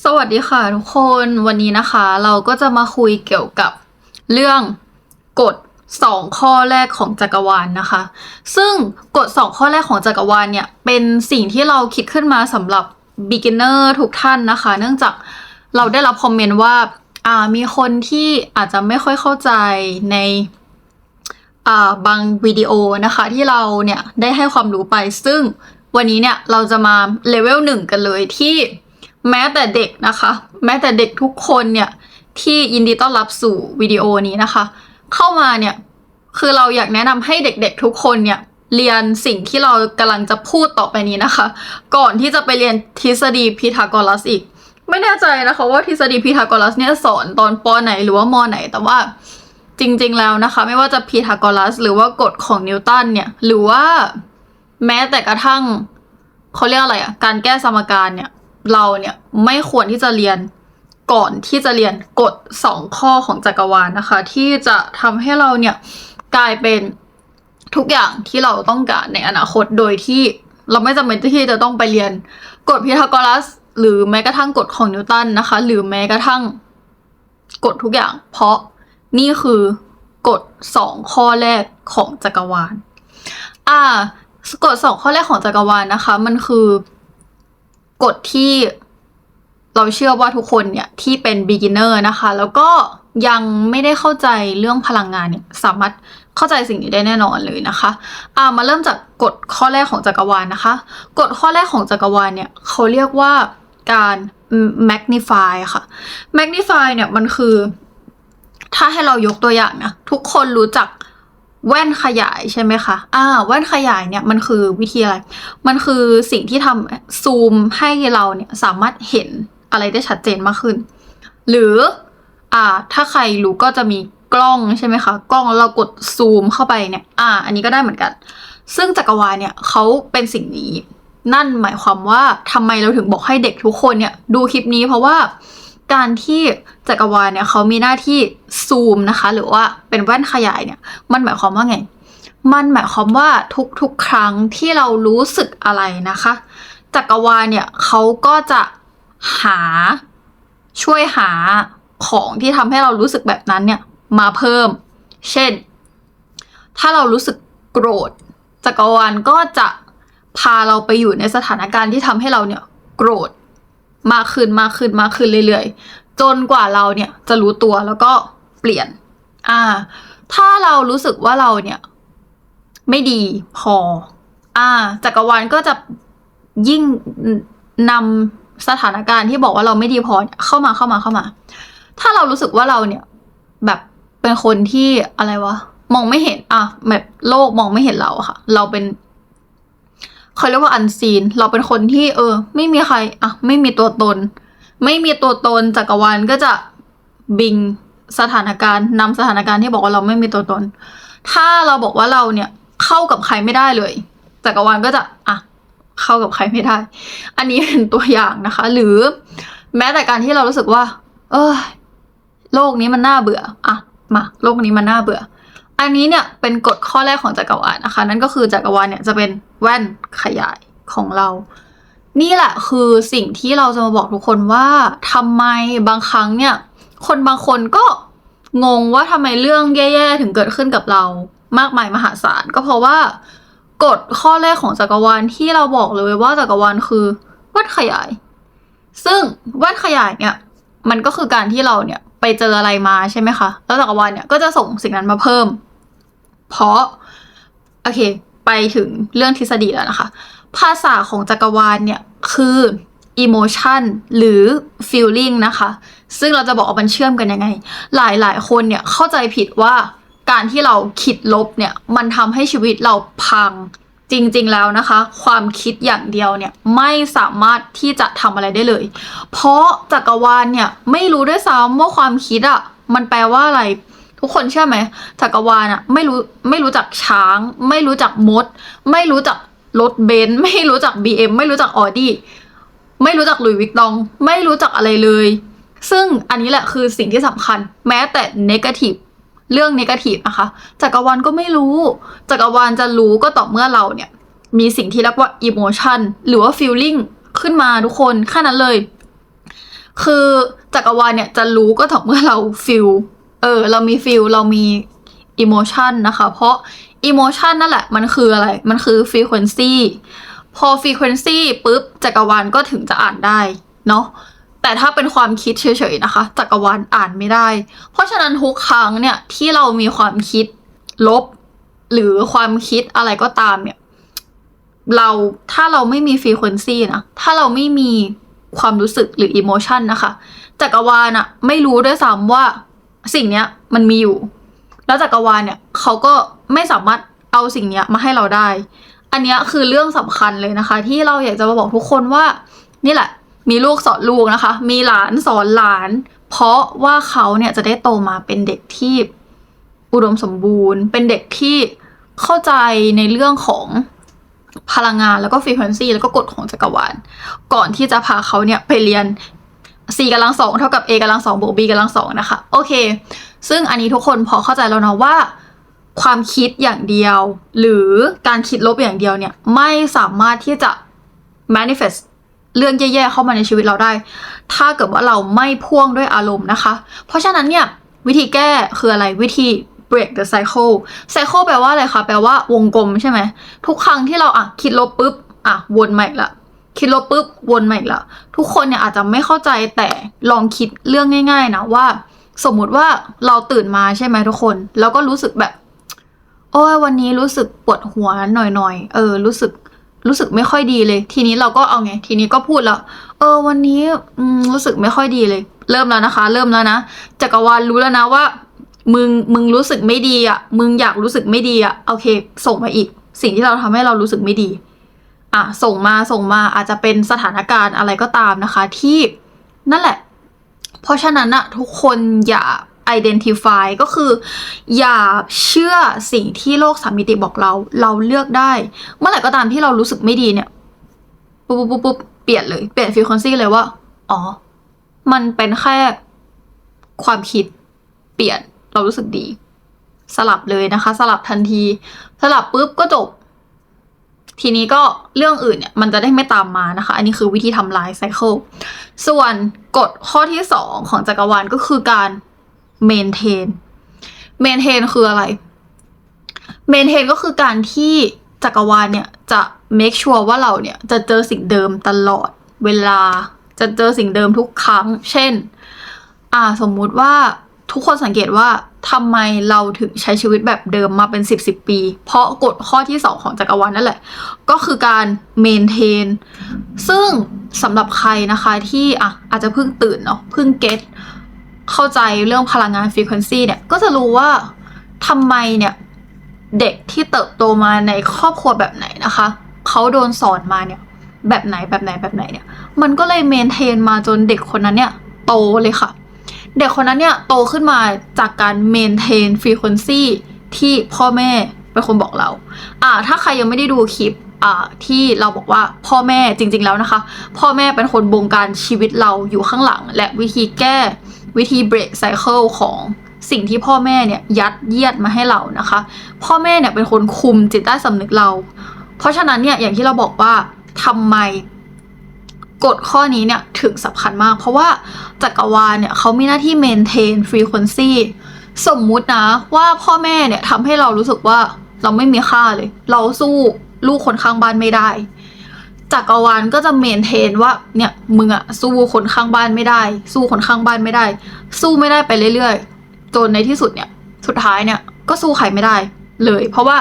สวัสดีค่ะทุกคนวันนี้นะคะ เราก็จะมาคุยเกี่ยวกับเรื่องกฎสองข้อแรกของจักรวาลนะคะ ซึ่งกฎสองข้อแรกของจักรวาลเนี่ย เป็นสิ่งที่เราคิดขึ้นมาสำหรับ beginner ทุกท่านนะคะ เนื่องจากเราได้รับคอมเมนต์ว่าอ่ามีคนที่อาจจะไม่ค่อยเข้าใจในอ่าบางวิดีโอนะคะ ที่เราเนี่ยได้ให้ความรู้ไป ซึ่งวันนี้เนี่ยเราจะมาเลเวลหนึ่งกันเลยที่ แม้แต่เด็กนะคะ แม้แต่เด็กทุกคนเนี่ยที่ยินดีต้อนรับสู่วิดีโอนี้นะคะ เข้ามาเนี่ยคือเราอยากแนะนำให้เด็กๆทุกคนเนี่ยเรียนสิ่งที่เรากำลังจะพูดต่อไปนี้นะคะ ก่อนที่จะไปเรียนทฤษฎีพีทาโกรัสอีก ไม่แน่ใจนะคะว่าทฤษฎีพีทาโกรัสเนี่ยสอนตอนปไหนหรือว่ามไหน แต่ว่าจริงๆแล้วนะคะ ไม่ว่าจะพีทาโกรัสหรือว่ากฎของนิวตันเนี่ยหรือว่าแม้แต่กระทั่งเขาเรียกอะไรอะการแก้สมการเนี่ย เราเนี่ยไม่ควรที่จะเรียนก่อนที่จะเรียนกฎสองข้อของจักรวาลนะคะ ที่จะทำให้เราเนี่ยกลายเป็นทุกอย่างที่เราต้องการในอนาคตโดยที่เราไม่จำเป็นที่จะต้องไปเรียนกฎพีทาโกรัส หรือแม้กระทั่งกฎของนิวตันนะคะ หรือแม้กระทั่งกฎทุกอย่าง เพราะนี่คือกฎสองข้อแรกของจักรวาล อ่ากฎสองข้อแรกของจักรวาลนะคะ มันคือ กฎที่เราเชื่อว่าทุกคนเนี่ยที่เป็น beginner นะคะ แล้วก็ยังไม่ได้เข้าใจเรื่องพลังงานเนี่ยสามารถเข้าใจสิ่งนี้ได้แน่นอนเลยนะคะอ่ามาเริ่มจากกฎข้อแรกของจักรวาลนะคะ กฎข้อแรกของจักรวาลเนี่ยเขาเรียกว่าการ magnify ค่ะ magnify เนี่ยมันคือ ถ้าให้เรายกตัวอย่างนะทุกคนรู้จัก แว่นขยายใช่ไหมคะ อ่า แว่นขยายเนี่ยมันคือวิธีอะไร มันคือสิ่งที่ทำซูมให้เราเนี่ยสามารถเห็นอะไรได้ชัดเจนมากขึ้น หรือ อ่า ถ้าใครรู้ก็จะมีกล้องใช่ไหมคะ กล้องเรากดซูมเข้าไปเนี่ย อ่า อันนี้ก็ได้เหมือนกัน ซึ่งจักรวาลเนี่ยเขาเป็นสิ่งนี้ นั่นหมายความว่าทำไมเราถึงบอกให้เด็กทุกคนเนี่ยดูคลิปนี้เพราะว่า การที่จักรวาลเนี่ยเขามีหน้าที่ซูมนะคะ หรือว่าเป็นแว่นขยายเนี่ย มันหมายความว่าไง มันหมายความว่าทุกๆครั้งที่เรารู้สึกอะไรนะคะ จักรวาลเนี่ยเขาก็จะหาช่วยหาของที่ทำให้เรารู้สึกแบบนั้นเนี่ยมาเพิ่ม เช่น ถ้าเรารู้สึกโกรธ จักรวาลก็จะพาเราไปอยู่ในสถานการณ์ที่ทำให้เราเนี่ยโกรธ มากขึ้นมากขึ้นมากขึ้นเรื่อยๆ จนกว่าเราเนี่ยจะรู้ตัวแล้วก็เปลี่ยน อ่า ถ้าเรารู้สึกว่าเราเนี่ย ไม่ดีพอ อ่า จักรวาลก็จะยิ่งนำสถานการณ์ที่บอกว่าเราไม่ดีพอเข้ามาเข้ามาเข้ามา ถ้าเรารู้สึกว่าเราเนี่ย แบบเป็นคนที่อะไรวะมองไม่เห็น อะแบบโลกมองไม่เห็นเราค่ะ เราเป็น เขาเรียกว่าอันซีน เราเป็นคนที่ เออ ไม่มีใครอะไม่มีตัวตน ไม่มีตัวตนจักรวาลก็จะบิงสถานการณ์นำสถานการณ์ที่บอกว่าเราไม่มีตัวตน ถ้าเราบอกว่าเราเนี่ยเข้ากับใครไม่ได้เลยจักรวาลก็จะอะเข้ากับใครไม่ได้ อันนี้เป็นตัวอย่างนะคะ หรือแม้แต่การที่เรารู้สึกว่า เออโลกนี้มันน่าเบื่อ อะ มา โลกนี้มันน่าเบื่อ อันนี้เนี่ยเป็นกฎข้อแรกของจักรวาลนะคะ นั่นก็คือจักรวาลเนี่ยจะเป็นแว่นขยายของเรา นี่แหละคือสิ่งที่เราจะมาบอกทุกคนว่าทำไมบางครั้งเนี่ยคนบางคนก็งงว่าทำไมเรื่องแย่ๆถึงเกิดขึ้นกับเรามากมายมหาศาลก็เพราะว่ากฎข้อแรกของจักรวาลที่เราบอกเลยว่าจักรวาลคือแว่นขยาย ซึ่งแว่นขยายเนี่ยมันก็คือการที่เราเนี่ยไปเจออะไรมาใช่ไหมคะ แล้วจักรวาลเนี่ยก็จะส่งสิ่งนั้นมาเพิ่ม เพราะ โอเค ไปถึงเรื่องทฤษฎีแล้วนะคะ ภาษาของจักรวาลเนี่ย คือ emotion หรือ feeling นะคะ ซึ่งเราจะบอกว่ามันเชื่อมกันยังไงหลายหลายๆ คนเนี่ย เข้าใจผิดว่าการที่เราคิดลบเนี่ย มันทำให้ชีวิตเราพังจริงๆแล้วนะคะ ความคิดอย่างเดียวเนี่ยไม่สามารถที่จะทำอะไรได้เลย เพราะจักรวาลเนี่ยไม่รู้ด้วยซ้ำว่าความคิดอะ่ะมันแปลว่าอะไร ทุกคนเชื่อไหมจักรวาลอะไม่รู้ไม่รู้จักช้าง ไม่รู้จักมด ไม่รู้จักรถเบนซ์ไม่รู้จัก BM ไม่รู้จักออดี้ไม่รู้จักหลุยวิกตอง ไม่รู้จักอะไรเลย ซึ่งอันนี้แหละคือสิ่งที่สำคัญ แม้แต่เนกาทีฟเรื่องเนกาทีฟนะคะจักรวาลก็ไม่รู้จักรวาลจะรู้ก็ต่อเมื่อเราเนี่ย มีสิ่งที่เรียกว่า emotion หรือว่า feeling ขึ้นมาทุกคนแค่นั้นเลย คือจักรวาลเนี่ยจะรู้ก็ต่อเมื่อเราฟิล เออ เรามีฟิลเรามีอิโมชันนะคะ เพราะอิโมชันนั่นแหละ มันคืออะไร มันคือฟ r ี q u e n c y พอฟ r ี q u e n c y ปุ๊บ จักรวาลก็ถึงจะอ่านได้ เนาะแต่ถ้าเป็นความคิดเฉยๆนะคะ จักรวาลอ่านไม่ได้ เพราะฉะนั้นทุกครั้งเนี่ยที่เรามีความคิดลบ หรือความคิดอะไรก็ตามเนี่ย เราถ้าเราไม่มีฟ r ี q u e n c y นะ ถ้าเราไม่มีความรู้สึกหรืออิโมชันนะคะ จักรวาลอะไม่รู้ด้วยซ้ำว่า สิ่งเนี้ยมันมีอยู่ แล้วจักรวาลเนี่ยเขาก็ไม่สามารถเอาสิ่งเนี้ยมาให้เราได้ อันเนี้ยคือเรื่องสำคัญเลยนะคะ ที่เราอยากจะมาบอกทุกคนว่า นี่แหละ มีลูกสอนลูกนะคะ มีหลานสอนหลาน เพราะว่าเขาเนี่ยจะได้โตมาเป็นเด็กที่อุดมสมบูรณ์ เป็นเด็กที่เข้าใจในเรื่องของพลังงานแล้วก็ฟรีเควนซีแล้วก็กฎของจักรวาล ก่อนที่จะพาเขาเนี่ยไปเรียน c กำลังสองเท่ากับ a กำลังสองบวก b กำลังสองนะคะ โอเค ซึ่งอันนี้ทุกคนพอเข้าใจแล้วเนาะว่า ความคิดอย่างเดียว หรือการคิดลบอย่างเดียวเนี่ย ไม่สามารถที่จะ manifest เรื่องแย่ๆเข้ามาในชีวิตเราได้ ถ้าเกิดว่าเราไม่พ่วงด้วยอารมณ์นะคะ เพราะฉะนั้นเนี่ยวิธีแก้คืออะไรวิธี break the cycle cycle แปลว่าอะไรคะ แปลว่าวงกลมใช่ไหม ทุกครั้งที่เราอะคิดลบปุ๊บ อะวนใหม่ละ คิดลบปุ๊บวนมาอีกละทุกคนเนี่ยอาจจะไม่เข้าใจแต่ลองคิดเรื่องง่าย ๆ นะว่า สมมุติว่าเราตื่นมาใช่ไหมทุกคน แล้วก็รู้สึกแบบ โอ้ยวันนี้รู้สึกปวดหัวหน่อยๆเออ รู้สึกรู้สึกไม่ค่อยดีเลย ทีนี้เราก็เอาไง ทีนี้ก็พูดแล้ว เออ วันนี้รู้สึกไม่ค่อยดีเลย เริ่มแล้วนะคะ เริ่มแล้วนะจักรวาลรู้แล้วนะว่า มึงมึงรู้สึกไม่ดีอะ มึงอยากรู้สึกไม่ดีอะโอเค ส่งมาอีก สิ่งที่เราทำให้เรารู้สึกไม่ดี อะส่งมาส่งมาอาจจะเป็นสถานการณ์อะไรก็ตามนะคะ ที่นั่นแหละ เพราะฉะนั้นอะทุกคนอย่า identify ก็คือ อย่าเชื่อสิ่งที่โลกสามมิติบอกเรา เราเลือกได้ เมื่อไหร่ก็ตามที่เรารู้สึกไม่ดีเนี่ยปุ๊บปุ๊บปุ๊บเปลี่ยนเลยเปลี่ยนฟ r ี q u e n c y เลยว่า อ๋อ มันเป็นแค่ความคิดเปลี่ยนเรารู้สึกดี สลับเลยนะคะ สลับทันที สลับปุ๊บก็จบ ทีนี้ก็เรื่องอื่นเนี่ยมันจะได้ไม่ตามมานะคะ อันนี้คือวิธีทำลายไซเคิลส่วนกฎข้อที่สองของจักรวาลก็คือการ maintain maintain คืออะไร maintain ก็คือการที่จักรวาลเนี่ยจะ make sure ว่าเราเนี่ยจะเจอสิ่งเดิมตลอดเวลาจะเจอสิ่งเดิมทุกครั้ง เช่น อ่าสมมุติว่า ทุกคนสังเกตว่าทำไมเราถึงใช้ชีวิตแบบเดิมมาเป็น 10บสปี เพราะกฎข้อที่ 2 ของจักรวาลนั่นแหละ ก็คือการเมนเทน ซึ่งสำหรับใครนะคะที่อะอาจจะเพิ่งตื่นเนาะเพิ่งเก็ตเข้าใจเรื่องพลังงานฟรีเควนซีเนี่ย ก็จะรู้ว่าทำไมเนี่ยเด็กที่เติบโตมาในครอบครัวแบบไหนนะคะเขาโดนสอนมาเนี่ยแบบไหนแบบไหนแบบไหนเนี่ย มันก็เลยเมนเทนมาจนเด็กคนนั้นเนี่ยโตเลยค่ะ เด็กคนนั้นเนี่ยโตขึ้นมาจากการเมนเทนฟรีควนซีที่พ่อแม่เป็นคนบอกเรา อ่า ถ้าใครยังไม่ได้ดูคลิป อ่า ที่เราบอกว่าพ่อแม่จริง ๆ แล้วนะคะ พ่อแม่เป็นคนบงการชีวิตเราอยู่ข้างหลัง และวิธีแก้วิธีเบรกไซเคิลของสิ่งที่พ่อแม่เนี่ยยัดเยียดมาให้เรานะคะ พ่อแม่เนี่ยเป็นคนคุมจิตใต้สำนึกเรา เพราะฉะนั้นเนี่ยอย่างที่เราบอกว่าทำไมกฎข้อนี้เนี่ยถึงสำคัญมาก เพราะว่า จักรวาลเนี่ยเขามีหน้าที่ maintain frequency สมมุตินะว่าพ่อแม่เนี่ยทำให้เรารู้สึกว่าเราไม่มีค่าเลย เราสู้ลูกคนข้างบ้านไม่ได้จักรวาลก็จะเมนเทนว่าเนี่ยมึงอะสู้คนข้างบ้านไม่ได้ สู้คนข้างบ้านไม่ได้ สู้ไม่ได้ไปเรื่อยๆจนในที่สุดเนี่ย สุดท้ายเนี่ยก็สู้ใครไม่ได้เลย เพราะว่า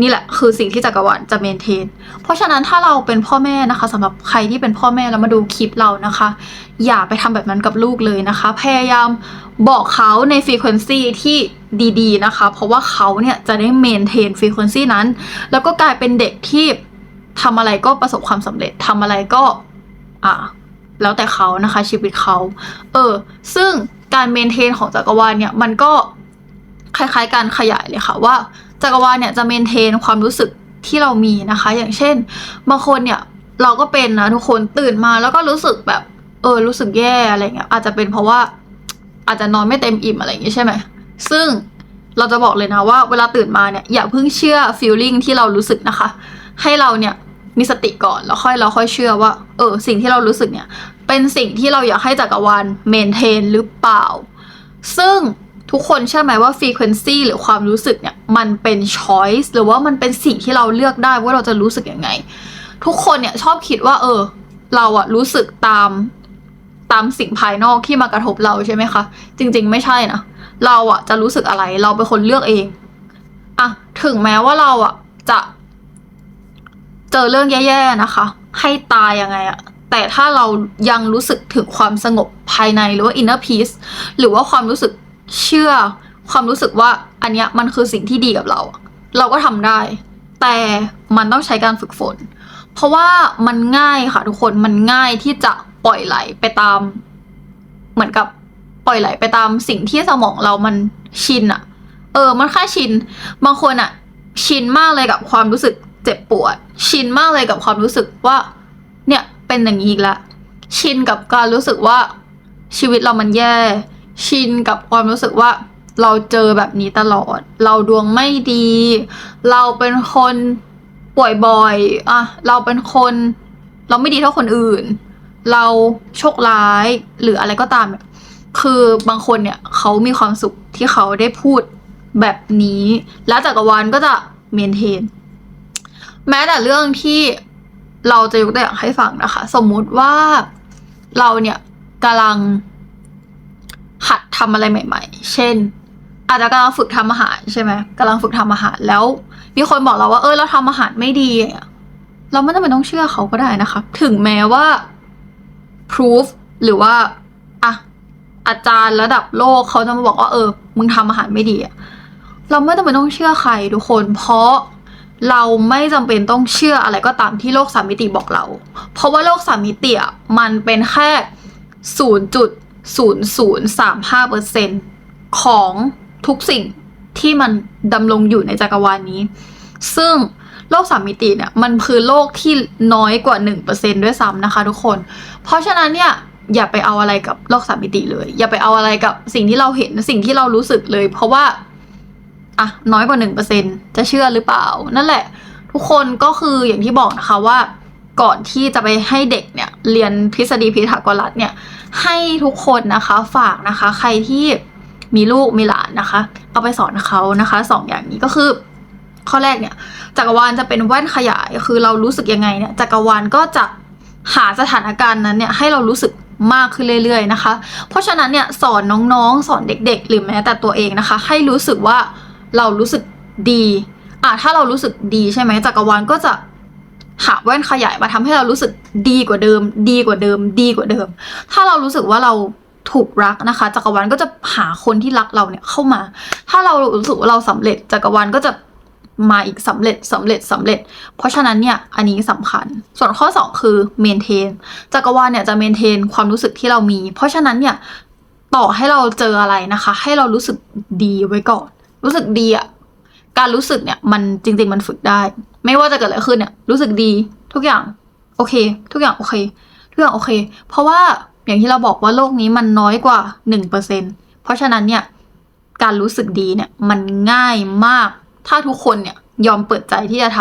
นี่แหละคือสิ่งที่จักรวาลจะเมนเทน เพราะฉะนั้นถ้าเราเป็นพ่อแม่นะคะสำหรับใครที่เป็นพ่อแม่แล้วมาดูคลิปเรานะคะ อย่าไปทำแบบนั้นกับลูกเลยนะคะ พยายามบอกเขาในฟรีเควนซีที่ดี ๆ นะคะ เพราะว่าเขาเนี่ยจะได้เมนเทนฟรีเควนซีนั้น แล้วก็กลายเป็นเด็กที่ทำอะไรก็ประสบความสำเร็จทำอะไรก็อ่าแล้วแต่เขานะคะชีวิตเขาเออ ซึ่งการเมนเทนของจักรวาลเนี่ยมันก็คล้ายๆ การขยายเลยค่ะว่า จักรวาลเนี่ยจะเมนเทนความรู้สึกที่เรามีนะคะ อย่างเช่น บางคนเนี่ยเราก็เป็นนะทุกคนตื่นมาแล้วก็รู้สึกแบบเออรู้สึกแย่อะไรเงี้ยอาจจะเป็นเพราะว่าอาจจะนอนไม่เต็มอิ่มอะไรอย่างงี้ใช่ไหมซึ่งเราจะบอกเลยนะว่าเวลาตื่นมาเนี่ยอย่าเพิ่งเชื่อฟีลลิ่งที่เรารู้สึกนะคะ ให้เราเนี่ยมีสติก่อนแล้วค่อยเราค่อยเชื่อว่าเออสิ่งที่เรารู้สึกเนี่ยเป็นสิ่งที่เราอยากให้จักรวาลเมนเทนหรือเปล่า ซึ่งทุกคนเชื่อไหมว่า frequency หรือความรู้สึกเนี่ย มันเป็น choice หรือว่ามันเป็นสิ่งที่เราเลือกได้ว่าเราจะรู้สึกยังไง ทุกคนเนี่ยชอบคิดว่า เออ เราอะรู้สึกตามตามสิ่งภายนอกที่มากระทบเราใช่ไหมคะ จริง ๆ ไม่ใช่นะเราอะจะรู้สึกอะไร เราเป็นคนเลือกเองอะถึงแม้ว่าเราอะจะ เจอเรื่องแย่ๆนะคะ ให้ตายยังไงอะแต่ถ้าเรายังรู้สึกถึงความสงบภายในหรือว่า inner peace หรือว่าความรู้สึกเชื่อ ความรู้สึกว่าอันเนี้ยมันคือสิ่งที่ดีกับเรา เราก็ทำได้ แต่มันต้องใช้การฝึกฝน เพราะว่ามันง่ายค่ะทุกคนมันง่ายที่จะปล่อยไหลไปตาม เหมือนกับปล่อยไหลไปตามสิ่งที่สมองเรามันชินอะเออ มันแค่ชิน บางคนอะชินมากเลยกับความรู้สึกเจ็บปวด ชินมากเลยกับความรู้สึกว่า เนี่ยเป็นอย่างนี้อีกแล้วชินกับการรู้สึกว่าชีวิตเรามันแย่ ชินกับความรู้สึกว่า เราเจอแบบนี้ตลอด เราดวงไม่ดี เราเป็นคนป่วยบ่อยอะเราเป็นคน เราไม่ดีเท่าคนอื่น เราโชคร้ายหรืออะไรก็ตามเนี่ยคือบางคนเนี่ยเขามีความสุขที่เขาได้พูดแบบนี้ แล้วจักรวาลก็จะเมนเทน แม้แต่เรื่องที่เราจะยกตัวอย่างให้ฟังนะคะ สมมุติว่าเราเนี่ยกำลังหัดทำอะไรใหม่ ๆ เช่น อาจจะกำลังฝึกทำอาหารใช่ไหมกำลังฝึกทำอาหารแล้ว มีคนบอกเราว่าเออเราทำอาหารไม่ดี เราไม่จำเป็นต้องเชื่อเขาก็ได้นะคะ ถึงแม้ว่า proof หรือว่าอะอาจารย์ระดับโลกเขาจะมาบอกว่าเออ มึงทำอาหารไม่ดีเราไม่จำเป็นต้องเชื่อใครทุกคน เพราะเราไม่จำเป็นต้องเชื่ออะไรก็ตามที่โลกสามมิติบอกเรา เพราะว่าโลกสามมิติอะมันเป็นแค่ศูนย์จุดศูนย์ศูนย์สามห้าเปอร์เซ็นของ ทุกสิ่งที่มันดำรงอยู่ในจักรวาลนี้ ซึ่งโลกสามมิติเนี่ยมันคือโลกที่น้อยกว่า 1%ด้วยซ้ำนะคะทุกคน เพราะฉะนั้นเนี่ยอย่าไปเอาอะไรกับโลกสามมิติเลย อย่าไปเอาอะไรกับสิ่งที่เราเห็นสิ่งที่เรารู้สึกเลย เพราะว่าอะน้อยกว่า 1%จะเชื่อหรือเปล่า นั่นแหละ ทุกคนก็คืออย่างที่บอกนะคะว่าก่อนที่จะไปให้เด็กเนี่ยเรียนทฤษฎีพีทาโกรัสเนี่ยให้ทุกคนนะคะฝากนะคะ ใครที่ มีลูกมีหลานนะคะ เอาไปสอนเขานะคะสองอย่างนี้ก็คือ ข้อแรกเนี่ยจักรวาลจะเป็นแว่นขยายคือเรารู้สึกยังไงเนี่ยจักรวาลก็จะหาสถานการณ์นั้นเนี่ยให้เรารู้สึกมากขึ้นเรื่อยๆนะคะ เพราะฉะนั้นเนี่ยสอนน้องๆ สอนเด็กๆ หรือแม้แต่ตัวเองนะคะ ให้รู้สึกว่าเรารู้สึกดีอะถ้าเรารู้สึกดีใช่ไหมจักรวาลก็จะหาแว่นขยายมาทำให้เรารู้สึกดีกว่าเดิม ดีกว่าเดิม ดีกว่าเดิม ถ้าเรารู้สึกว่าเรา ถูกรักนะคะ จักรวาลก็จะหาคนที่รักเราเนี่ยเข้ามา ถ้าเรารู้สึกว่าเราสำเร็จ จักรวาลก็จะมาอีกสำเร็จสำเร็จสำเร็จ เพราะฉะนั้นเนี่ยอันนี้สำคัญ ส่วนข้อ 2 คือเมนเทนจักรวาลเนี่ยจะเมนเทนความรู้สึกที่เรามี เพราะฉะนั้นเนี่ยต่อให้เราเจออะไรนะคะ ให้เรารู้สึกดีไว้ก่อน รู้สึกดีอะการรู้สึกเนี่ยมันจริง ๆ มันฝึกได้ ไม่ว่าจะเกิดอะไรขึ้นเนี่ยรู้สึกดีทุกอย่างโอเค ทุกอย่างโอเคทุกอย่างโอเค เพราะว่า อย่างที่เราบอกว่าโลกนี้มันน้อยกว่าหนึ่งเปอร์เซ็นเพราะฉะนั้นเนี่ยการรู้สึกดีเนี่ยมันง่ายมาก ถ้าทุกคนเนี่ยยอมเปิดใจที่จะท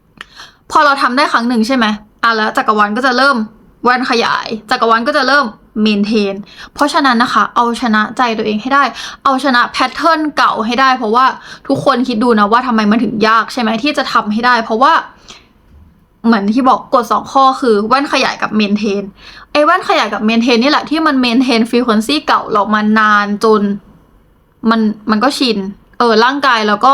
ำพอเราทำได้ครั้งหนึ่งใช่ไหมอะแล้วจักรวาลก็จะเริ่มแว่นขยาย จักรวาลก็จะเริ่มเมนเทน เพราะฉะนั้นนะคะ เอาชนะใจตัวเองให้ได้ เอาชนะแพทเทิร์นเก่าให้ได้ เพราะว่าทุกคนคิดดูนะว่าทำไมมันถึงยากใช่ไหมที่จะทำให้ได้ เพราะว่า เหมือนที่บอกกฎสองข้อคือแว่นขยายกับเมนเทนไอ้แว่นขยายกับเมนเทนนี่แหละที่มันเมนเทนฟรีควนซีเก่าเรามานานจน มันมันก็ชิน เออร่างกายเราก็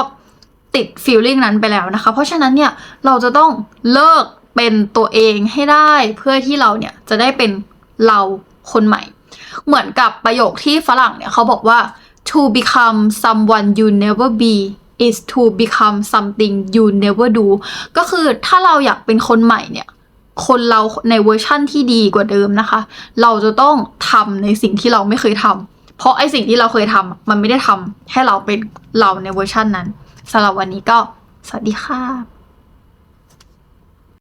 ติดฟีลลิ่งนั้นไปแล้วนะคะ เพราะฉะนั้นเนี่ยเราจะต้องเลิกเป็นตัวเองให้ได้เพื่อที่เราเนี่ยจะได้เป็นเราคนใหม่ เหมือนกับประโยคที่ฝรั่งเนี่ยเขาบอกว่า to become someone you never be is to become something you never do ก็คือถ้าเราอยากเป็นคนใหม่เนี่ย คนเราในเวอร์ชั่นที่ดีกว่าเดิมนะคะ เราจะต้องทำในสิ่งที่เราไม่เคยทำเพราะไอสิ่งที่เราเคยทำมันไม่ได้ทำให้เราเป็นเราในเวอร์ชั่นนั้นสำหรับวันนี้ก็สวัสดีค่ะ